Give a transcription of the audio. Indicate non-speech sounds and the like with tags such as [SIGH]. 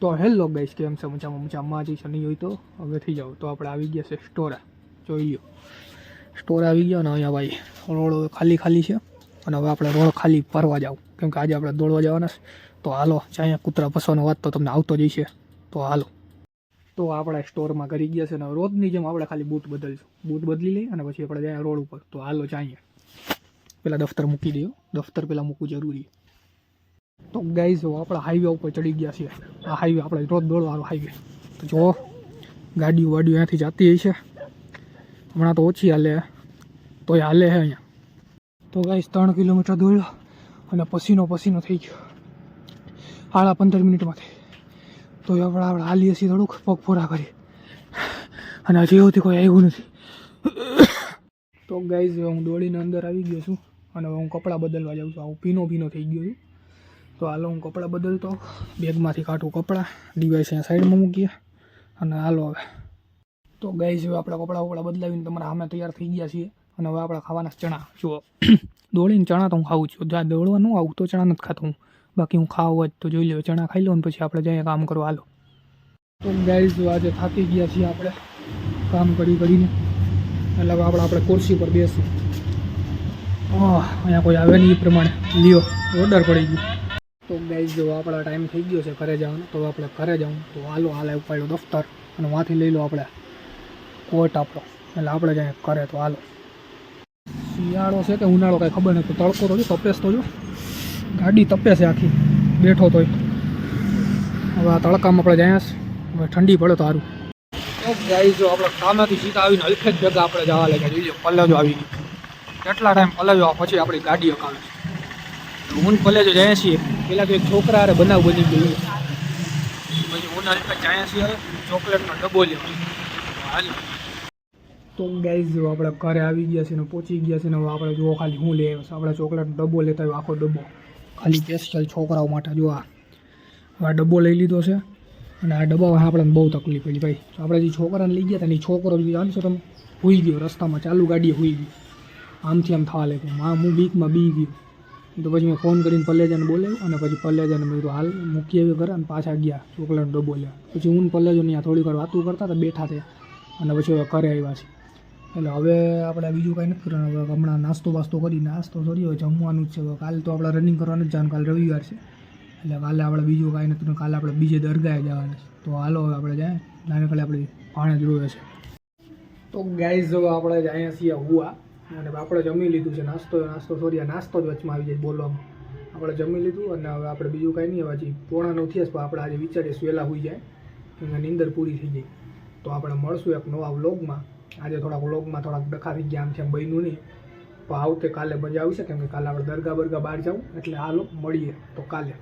તો hello guys, કેમ છે? મજામાં મજામાં. જ છે નહીં હોય તો હવે થઈ જાઓ. તો આપણે આવી ગયા છે સ્ટોરા. જોઈ ગયો સ્ટોર આવી ગયો ને અહીંયા ભાઈ, રોડ ખાલી ખાલી છે. અને હવે આપણે રોડ ખાલી ફરવા જાવ. કેમ કે આજે આપણે દોડવા જવાના છે. તો હાલો, જ્યાં કૂતરા પસવાનો વાત તો તમને આવતો જ છે તો હાલો. તો આપણે સ્ટોરમાં કરી ગયા છે ને રોજની જેમ આપણે ખાલી બૂટ બદલશું. બૂટ બદલી લઈએ અને પછી આપણે જાય રોડ ઉપર. તો હાલો, જઈએ. પેલા દફતર મૂકી દો દફતર પેલા મૂકવું જરૂરી તો ગાઈઝ આપણે હાઈવે ઉપર ચડી ગયા છીએ. આ હાઈવે આપણે રોજ દોડવાનો હાઈવે તો જો ગાડીઓ વાડીઓ અહીંયાથી જતી છે. હમણાં તો ઓછી હાલે. તોય હાલે છે અહીંયા. તો ગાઈઝ ત્રણ કિલોમીટર દોડ્યો અને પસીનો પસીનો થઈ ગયો. સાડા પંદર મિનિટમાંથી. તો આપણે આપણે હાલીએ છીએ થોડુંક પગ કરી. અને હજી એવું કોઈ આવ્યું નથી. તો ગાઈઝ હું દોડીને અંદર આવી ગયો છું. અને હવે હું કપડાં બદલવા જાઉં છું. હું ભીનો ભીનો થઈ ગયો છું. તો હાલો હું કપડાં બદલતો. બેગમાંથી કાઢું કપડાં. ડિવાઇસ અહીંયા સાઈડમાં મૂકીએ. અને હાલો હવે. તો ગાઈઝ હવે આપણે કપડાં વપડા બદલાવીને તમારા સામે તૈયાર થઈ ગયા છીએ. અને હવે આપણે ખાવાના ચણા. જુઓ. [CLEARS THROAT] દોડીને ચણા તો હું ખાઉં છું. જ્યાં દોડવા ન આવું તો ચણા નથી ખાતો હું. બાકી હું ખાવ જ. તો જોઈ લો ચણા ખાઈ લો ને પછી આપણે જઈએ કામ કરવા. હાલો. તો ગાઈઝ આજે થાકી ગયા છીએ આપણે. કામ કરી કરીને. એટલે હવે આપણે આપણે ખુરશી પર બેસું. અહીંયા કોઈ આવે નહીં એ પ્રમાણે. લ્યો ઓર્ડર પડી ગયો. તો ગાઈઝ જો આપણા ટાઈમ થઈ ગયો છે ઘરે જવાનો, તો આપણે ઘરે જાઉં તો હાલો હાલે ઉપાડ્યો દફતર અને વાંથી લઈ લો આપણે કોટ આપણો. એટલે આપણે જાય કરે તો હાલો. શિયાળો છે કે ઉનાળો, કાંઈ ખબર નથી તડકો તો તપેસ તો જો. ગાડી તપે છે આખી. બેઠો તોય. હવે આ તડકામાં આપણે જાય હવે ઠંડી પડે તો સારું તો ગાઈઝ જો આપણે કામેથી સીધા આવીને હલખે જ ભેગા આપણે જવા લાગ્યા. જોઈએ પલ્લેજો આવી ગઈ કેટલા ટાઈમ પલ્લેજો પછી આપણી ગાડી અકાવે છે. હું પલ્લેજો જાય છીએ. પેલા તો એક છોકરા અરે બનાવ બની ગયું પછી હું જાય છીએ ચોકલેટનો ડબ્બો લેવો હાલ. તો ગાઈઝ જો આપણે ઘરે આવી ગયા છે ને પહોંચી ગયા છે ને આપણે જુઓ ખાલી હું લઈ આપણે ચોકલેટનો ડબ્બો લેતા આવ્યો, આખો ડબ્બો. ખાલી સ્પેશિયલ છોકરાઓ માટે જો આ. ડબ્બો લઈ લીધો છે. અને આ ડબ્બામાં આપણને બહુ તકલીફ પડી ભાઈ. આપણે જે છોકરાને લઈ ગયા હતા એ છોકરો જે જાણશો તમે, હોઈ ગયો. રસ્તામાં ચાલુ ગાડીએ હોઈ ગયો. આમથી આમ થવા લાગ્યો માં હું બીકમાં બી ગયો. તો પછી મેં ફોન કરીને પલ્લેજાને બોલાવ્યું અને પછી પલ્લેજાને મેં કીધું, હાલ, મૂકી આવ્યો ઘરે. અને પાછા ગયા ચોકલેટનો ડબ્બો લેવા પછી હું પલ્લેજો ત્યાં થોડીક વાર વાતું કરતા હતા, બેઠા થયા. અને પછી હવે ઘરે આવ્યા છે એટલે હવે આપણે બીજું કાંઈ નથી કરવાનું. હવે હમણાં નાસ્તો વાસ્તો કરી નાસ્તો કરી હવે જમવાનું જ છે. હવે કાલે તો આપણે રનિંગ કરવાનું જ જવાનું કાલે રવિવાર છે. એટલે કાલે આપણે બીજું કાંઈ નથી કાલે આપણે બીજે દરગાહે જવાનું છે. તો હાલો, હવે આપણે જાય. નાનકડે આપણે ભાણે જ રોવે છે. તો ગાઈઝ હવે આપણે જ અહીંયા છીએ હુવા અને આપણે જમી લીધું છે, નાસ્તો નાસ્તો સોરી નાસ્તો જ વચમાં આવી જાય બોલવામાં. આપણે જમી લીધું અને હવે આપણે બીજું કાંઈ નહીં, હવે હજી પોણા નવ પણ આપણે આજે વિચારીએ વહેલા હોઈ જાય કે નીંદર પૂરી થઈ જાય તો આપણે મળશું એક નવા વ્લોગમાં. આજે થોડાક વ્લોગમાં થોડાક ડખા થઈ ગયા, આમ છે બન્યું નહીં. પણ આવતે કાલે મજા આવશે, કેમ કે કાલે આપણે દરગાહ બરગા બહાર જાઉં, એટલે હાલો, મળીએ તો કાલે.